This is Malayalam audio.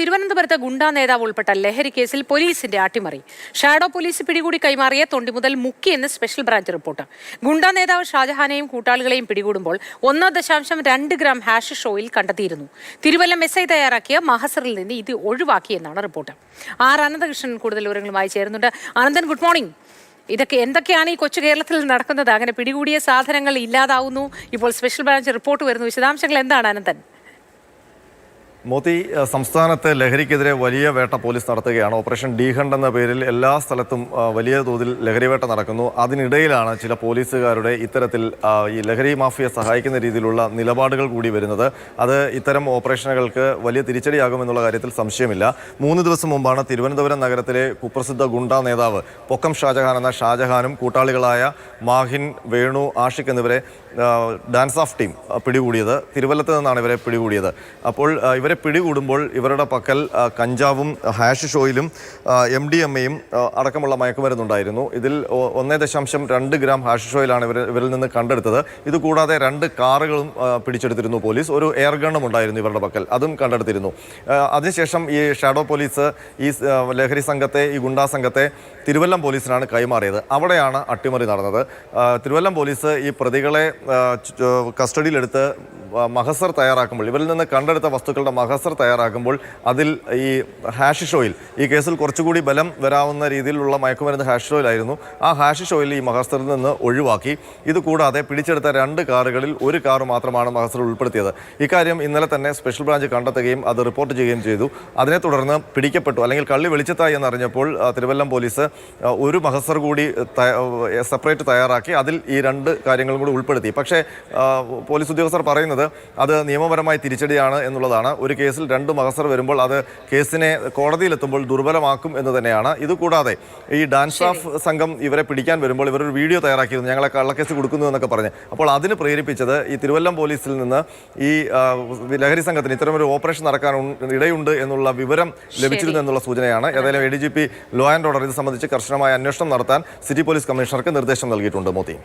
തിരുവനന്തപുരത്ത് ഗുണ്ടാ നേതാവ് ഉൾപ്പെട്ട ലഹരി കേസിൽ പോലീസിന്റെ അട്ടിമറി ഷാഡോ പോലീസ് പിടികൂടി കൈമാറിയ തൊണ്ടി മുതൽ മുക്കി എന്ന് സ്പെഷ്യൽ ബ്രാഞ്ച് റിപ്പോർട്ട്. ഗുണ്ടാ നേതാവ് ഷാജഹാനെയും കൂട്ടാളികളെയും പിടികൂടുമ്പോൾ ഒന്ന് ദശാംശം രണ്ട് ഗ്രാം ഹാഷ് ഷോയിൽ കണ്ടെത്തിയിരുന്നു. തിരുവല്ല എസ് ഐ തയ്യാറാക്കിയ മഹസറിൽ നിന്ന് ഇത് ഒഴിവാക്കിയെന്നാണ് റിപ്പോർട്ട്. ആർ അനന്തകൃഷ്ണൻ കൂടുതൽ വിവരങ്ങളുമായി ചേരുന്നുണ്ട്. Ananthan good morning. ഇതൊക്കെ എന്തൊക്കെയാണ് ഈ കൊച്ചു കേരളത്തിൽ നടക്കുന്നത്? അങ്ങനെ പിടികൂടിയ സാധനങ്ങൾ ഇല്ലാതാവുന്നു. ഇപ്പോൾ സ്പെഷ്യൽ ബ്രാഞ്ച് റിപ്പോർട്ട് വരുന്നു. വിശദാംശങ്ങൾ എന്താണ് അനന്തൻ? മോത്തി സംസ്ഥാനത്തെ ലഹരിക്കെതിരെ വലിയ വേട്ട പോലീസ് നടത്തുകയാണ്. ഓപ്പറേഷൻ ഡി ഹണ്ട് എന്ന പേരിൽ എല്ലാ സ്ഥലത്തും വലിയ തോതിൽ ലഹരി വേട്ട നടക്കുന്നു. അതിനിടയിലാണ് ചില പോലീസുകാരുടെ ഇത്തരത്തിൽ ഈ ലഹരി മാഫിയെ സഹായിക്കുന്ന രീതിയിലുള്ള നിലപാടുകൾ കൂടി വരുന്നത്. അത് ഇത്തരം ഓപ്പറേഷനുകൾക്ക് വലിയ തിരിച്ചടിയാകുമെന്നുള്ള കാര്യത്തിൽ സംശയമില്ല. മൂന്ന് ദിവസം മുമ്പാണ് തിരുവനന്തപുരം നഗരത്തിലെ കുപ്രസിദ്ധ ഗുണ്ട നേതാവ് പൊക്കം ഷാജഹാൻ എന്ന ഷാജഹാനും കൂട്ടാളികളായ മാഹിൻ വേണു ആഷിഖ് എന്നിവരെ ഡാൻസ് ഓഫ് ടീം പിടികൂടിയത്. തിരുവല്ലത്ത് നിന്നാണ് ഇവരെ പിടികൂടിയത്. അപ്പോൾ ആ, ഇവരെ പിടികൂടുമ്പോൾ ഇവരുടെ പക്കൽ കഞ്ചാവും ഹാഷ് ഷോയിലും എം ഡി എം എയും അടക്കമുള്ള മയക്കുമരുന്നുണ്ടായിരുന്നു ഇതിൽ ഒന്നേ ദശാംശം രണ്ട് ഗ്രാം ഹാഷ് ഷോയിലാണ് ഇവർ ഇവരിൽ നിന്ന് കണ്ടെടുത്തത്. ഇതുകൂടാതെ രണ്ട് കാറുകളും പിടിച്ചെടുത്തിരുന്നു പോലീസ്. ഒരു എയർ ഗണ്ണും ഉണ്ടായിരുന്നു ഇവരുടെ പക്കൽ. അതും കണ്ടെടുത്തിരുന്നു. അതിനുശേഷം ഈ ഷാഡോ പോലീസ് ഈ ലഹരി സംഘത്തെ ഈ ഗുണ്ടാ സംഘത്തെ തിരുവല്ലം പോലീസിനാണ് കൈമാറിയത്. അവിടെയാണ് അട്ടിമറി നടന്നത്. തിരുവല്ലം പോലീസ് ഈ പ്രതികളെ കസ്റ്റഡിയിലെടുത്ത് മഹസർ തയ്യാറാക്കുമ്പോൾ ഇവരിൽ നിന്ന് കണ്ടെടുത്ത വസ്തുക്കളുടെ മഹസർ തയ്യാറാക്കുമ്പോൾ അതിൽ ഈ ഹാഷിഷ് ഓയിൽ ഈ കേസിൽ കുറച്ചുകൂടി ബലം വരാവുന്ന രീതിയിലുള്ള മയക്കുമരുന്ന് ഹാഷിഷ് ഷോയിലായിരുന്നു ആ ഹാഷിഷ് ഓയിൽ ഈ മഹസറിൽ നിന്ന് ഒഴിവാക്കി. ഇതുകൂടാതെ പിടിച്ചെടുത്ത രണ്ട് കാറുകളിൽ ഒരു കാർ മാത്രമാണ് മഹസറിൽ ഉൾപ്പെടുത്തിയത്. ഇക്കാര്യം ഇന്നലെ തന്നെ സ്പെഷ്യൽ ബ്രാഞ്ച് കണ്ടെത്തുകയും അത് റിപ്പോർട്ട് ചെയ്യുകയും ചെയ്തു. അതിനെ തുടർന്ന് പിടിക്കപ്പെട്ടു അല്ലെങ്കിൽ കള്ളി വെളിച്ചത്തായി എന്നറിഞ്ഞപ്പോൾ തിരുവല്ലം പോലീസ് ഒരു മഹസർ കൂടി സെപ്പറേറ്റ് തയ്യാറാക്കി അതിൽ ഈ രണ്ട് കാര്യങ്ങളും കൂടി ഉൾപ്പെടുത്തി. പക്ഷേ പോലീസ് ഉദ്യോഗസ്ഥർ പറയുന്നത് അത് നിയമപരമായി തിരിച്ചടിയാണ് എന്നുള്ളതാണ്. ഒരു കേസിൽ രണ്ട് മഹസർ വരുമ്പോൾ അത് കേസിനെ കോടതിയിലെത്തുമ്പോൾ ദുർബലമാക്കും എന്ന് തന്നെയാണ്. ഇതുകൂടാതെ ഈ ഡാൻസ് ഓഫ് സംഘം ഇവരെ പിടിക്കാൻ വരുമ്പോൾ ഇവരൊരു വീഡിയോ തയ്യാറാക്കിയിരുന്നു. ഞങ്ങളെ കള്ളക്കേസ് കൊടുക്കുന്നു എന്നൊക്കെ പറഞ്ഞ്. അപ്പോൾ അതിന് പ്രേരിപ്പിച്ചത് ഈ തിരുവല്ലം പോലീസിൽ നിന്ന് ഈ ലഹരി സംഘത്തിന് ഇത്തരമൊരു ഓപ്പറേഷൻ നടക്കാൻ ഇടയുണ്ട് എന്നുള്ള വിവരം ലഭിച്ചിരുന്നു എന്നുള്ള സൂചനയാണ്. ഏതായാലും A D G P law and order ഇത് സംബന്ധിച്ച് കർശനമായ അന്വേഷണം നടത്താൻ സിറ്റി പോലീസ് കമ്മീഷണർക്ക് നിർദ്ദേശം നൽകിയിട്ടുണ്ട് മോത്തി